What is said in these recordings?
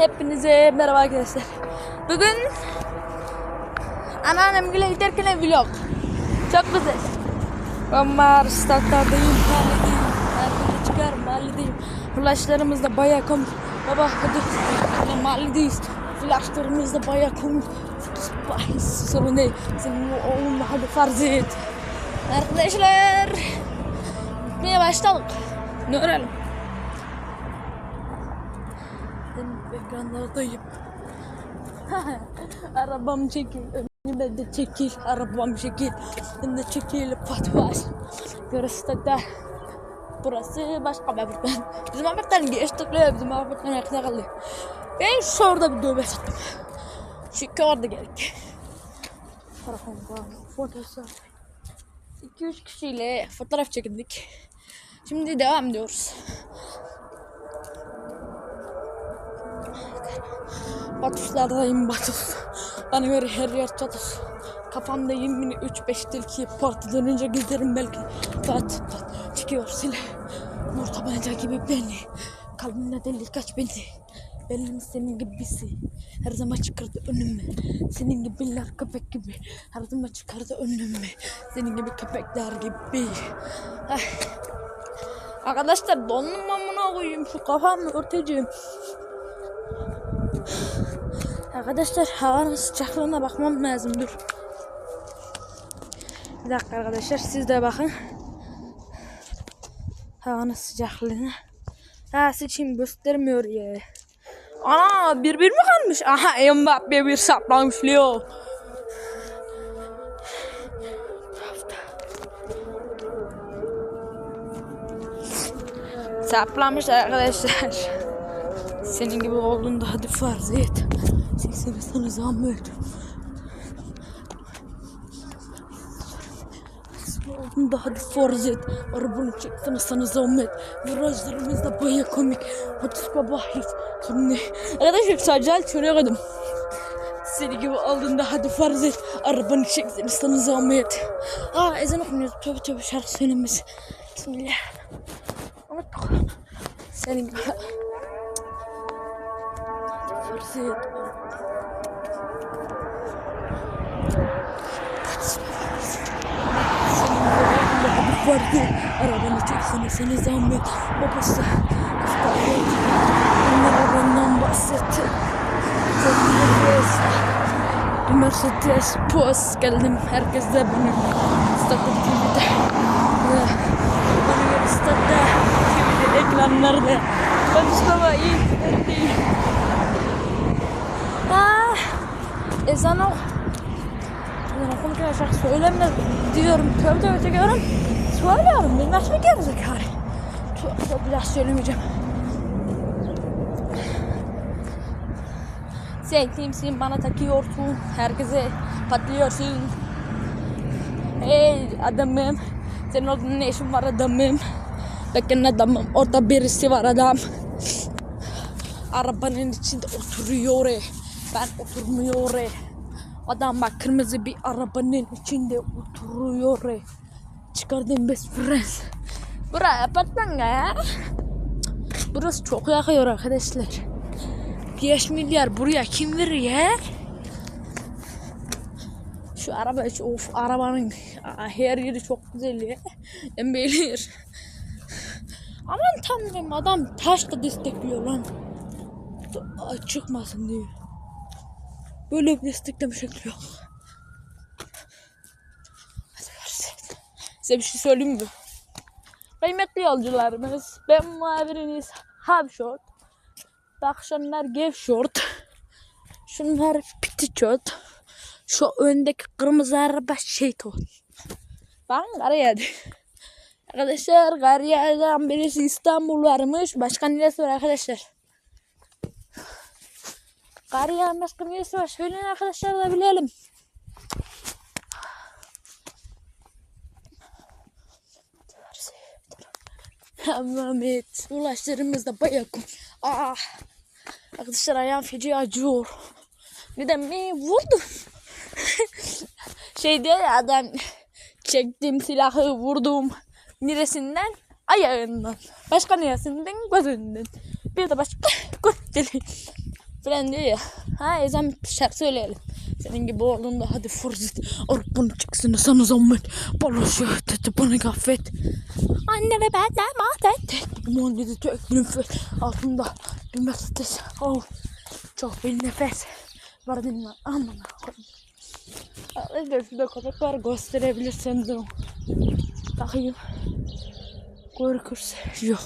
Hepinize merhaba arkadaşlar. Bugün anneannemle giderken vlog. Çok güzel. Ben Marstat'tayım, mahalledeyim. Erkek'e çıkar, mahalledeyim. Flashlarımız da bayağı komik. Baba hadi, mahalledeyiz. Flashlarımız da bayağı komik. Sorun değil. Senin oğlunla hadi farz et. Arkadaşlar. Gitmeye başladık. Ne öğrenelim? Ben ekranlardayım. Arabam çekil. Önüme de çekil. Arabam çekil. Ben de çekil. Burası da da. Burası başka bir Ahmet'ten. Bizim Ahmet'ten geçtik. lan, Bizim Ahmet'ten yakına kaldı. Ben şu orada bir dövbe sattım. Çünkü orada gerek. Var. Fotoğraf. 2-3 kişiyle fotoğraf çekildik. Şimdi devam ediyoruz. Batuşlardayım Batus. Bana göre her yer çatış. Kafamda yemini 3-5 tilki parti dönünce giderim belki. Tat tat çıkıyor sile. Nur tabanca gibi beni. Kalbimde deli kaç beni. Benim senin gibisi her zaman çıkardı önüme. Senin gibiler köpek gibi her zaman çıkardı önüme. Senin gibi köpekler gibi. Ay. Arkadaşlar dondum amına koyayım şu kafamı örteceğim. Arkadaşlar havanın sıcaklığına bakmam lazım dur. Bir dakika arkadaşlar siz de bakın. Havanın sıcaklığına. Ha sıçayım göstermiyor ya. Ana bir bir mi kalmış? Aha Mbappe bir saplamış Leo. Saplamış arkadaşlar. Senin gibi olduğunda hadi farz et. 80 sana zahmet. Olduğunda hadi farz et. Arabanı çeksene sana zahmet. Virajlarımız da baya komik. Hadi baba hiç. Şimdi arkadaşlar sadece çöremedim. Seni gibi aldığında hadi farz et. Arabanı çeksene sana zahmet. Aa ezan okunuyor. Tövbe tövbe şarkı söylemesi. Bismillah. Unuttuk. Senin gibi. Farz et. Arabanı çeksene sana zahmet. Babası. Onlar arabandan bahsetti. Mercedes. Mercedes Poz geldim. Herkes de benim. Statta TV'de. Bana göre statta TV'de ekranlarda. Konuşmama iyi değil. Ah, ezan ok. Ezan okunurken şarkı söyleme diyorum. Tövbe tövbe çekiyorum. Söylüyorum. Ben nasıl gerizekalı? Tövbe bir daha söylemeyeceğim. Sen kimsin bana takıyorsun herkese patlıyorsun Hey adamım senin orada ne işin var adamım Bakın adamım orada birisi var adam Arabanın içinde oturuyor ben oturmuyor Adam bak kırmızı bir arabanın içinde oturuyor Çıkardım best friends Buraya apartman ya Burası çok yakıyor arkadaşlar 5 milyar buraya kim verir? Şu araba of arabanın her yeri çok güzel ya. Ben bilir. Aman tanrım adam taş da destekliyor lan. Çıkmasın diye. Böyle bir destekleme şekli yok. Hadi versin. Size bir şey söyleyeyim mi? Kıymetli yolcularımız, ben muhabiriniz Habşort. Bak şunlar gevşort. Şunlar pitiçot. Şu öndeki kırmızı araba şeyton. Bakın kar yağdı. Arkadaşlar kar yağdan birisi İstanbul varmış. Başka neresi var arkadaşlar? Kar yağan başka neresi var? Söyleyin arkadaşlar da bilelim. Mehmet ulaşlarımız da bayağı kum. Ah. Arkadaşlar ayağım feci acıyor. Neden mi vurdum? şey diyor ya adam çektim silahı vurdum. Neresinden? Ayağından. Başka neresinden? Gözünden. Bir de başka göt deli. Falan diyor ya. Ha ezan bitmiş şarkı söyleyelim. Senin gibi olduğunda hadi furzit. Arabanın çıksın sana zahmet. Bana şöhret et bana gafet. Anne ve benden mahvet. Limon dedi tök nefes. Altında bir mesletes. Oh. Çok bir nefes. Var dinle. Aman Allah'ım. Arkadaşlar şurada köpek var gösterebilirseniz onu. Bakayım. Korkursa yok.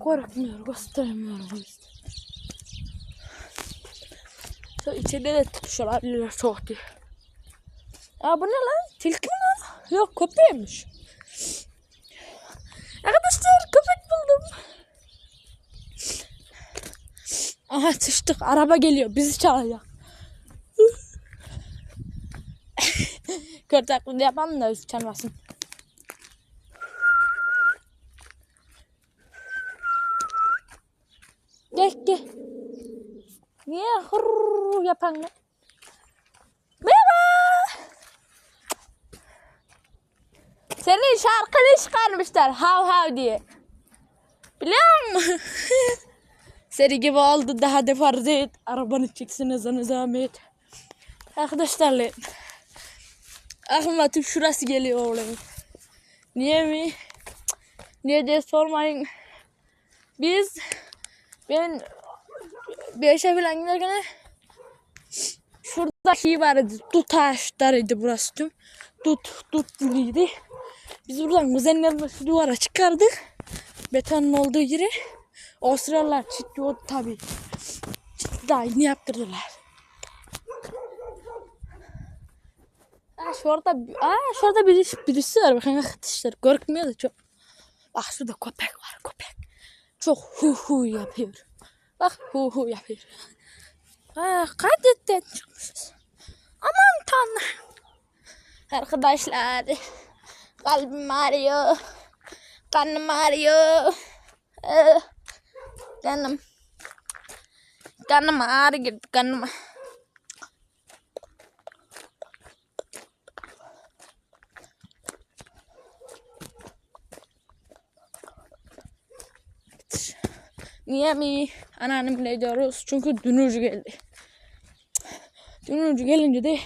Korkmuyor gösteremiyorum Şu içeride de tutmuş olabilirler çok diye. Aa bu ne lan? Tilki mi lan? Yok köpeğiymiş. Arkadaşlar köpek buldum. Aha sıçtık. Araba geliyor. Bizi çağırıyor. Kör taklidi yapalım da üst çalmasın. Gel gel. Niye hırr yapan? Merhaba. Senin şarkını çıkarmışlar hav hav diye. Biliyor musun? Seri gibi oldu daha da farz et. Arabanı çeksin sana zahmet. Arkadaşlarla aklıma tüm şurası geliyor oğlum. Niye mi? Niye diye sormayın. Biz ben bir işe falan giderken şurada şey vardı. Dut ağaçlarıydı burası tüm. Dut, dut gibiydi. Biz buradan müzenlerle şu duvara çıkardık. Betonun olduğu yeri. O sıralar çit yok tabi. Çit daha yeni yaptırdılar. Aa, şurada, aa, şurada birisi, birisi var. Bakın arkadaşlar korkmuyor da çok. Bak şurada köpek var köpek. Çok hu hu yapıyor. Bak hu hu yapıyor. Aa, kadetten çıkmışız. Aman tanrım. Arkadaşlar kalbim ağrıyor. Kanım ağrıyor. Ee, canım. Kanım ağrıyor kanım. Niye mi? Anneannemle gidiyoruz. Çünkü dünürcü geldi. Dünürcü gelince de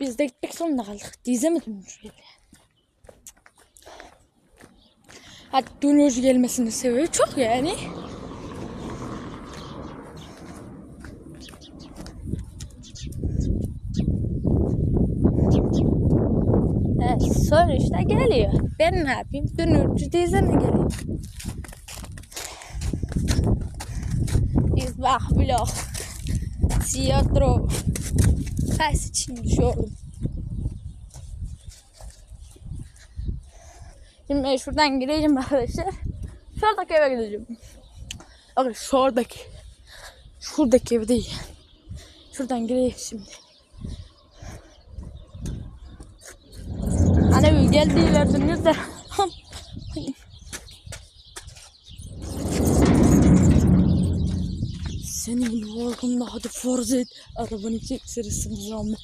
biz de gitmek zorunda kaldık. Dize mi dünürcü geldi? Hatta dönücü gelmesini seviyor. Çok yani. Evet, sonuçta geliyor. Ben ne yapayım? Dönücü teyze mi geliyor? Biz bak vlog. Tiyatro. Kaç için düşüyordum. Şimdi şuradan gideceğim arkadaşlar. Şuradaki eve gideceğim. Bakın şuradaki. Şuradaki ev değil. Şuradan gireyim şimdi. Anne bir geldiği verdiniz de. Senin olduğunda hadi farz et. Arabanı çek sırasını zahmet.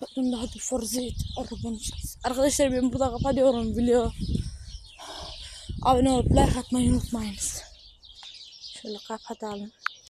Hakkında hadi farz et. Arabanı çek. Arkadaşlar ben burada kapatıyorum video. Abone olup like atmayı unutmayınız. Şöyle kapatalım.